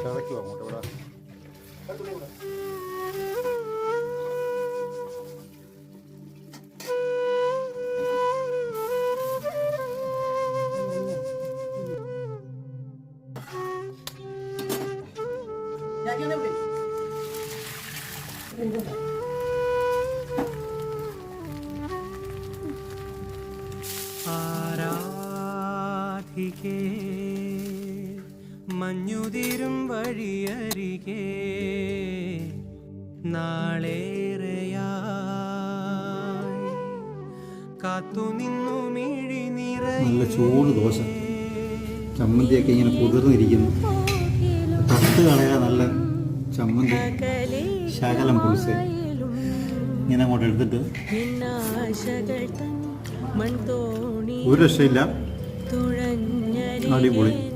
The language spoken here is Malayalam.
ചതയ്ക്കും അങ്ങോട്ട് ഇവിടെ ആരാധികേ മഞ്ഞുതിരും വഴിയരികെ നാളേറെയായി. കാത്തുനിന്നു മിഴി നല്ല ചൂട് ദോശ. ചമ്മന്തിയൊക്കെ ഇങ്ങനെ കുതിർന്നിരിക്കുന്നു. തട്ട് കളയാ നല്ല ചമ്മന്തി. ശകലം പുളിസ് ഇങ്ങനെ അങ്ങോട്ട് എടുത്തിട്ട്. ഒരു രക്ഷയില്ല. അടിപൊളി.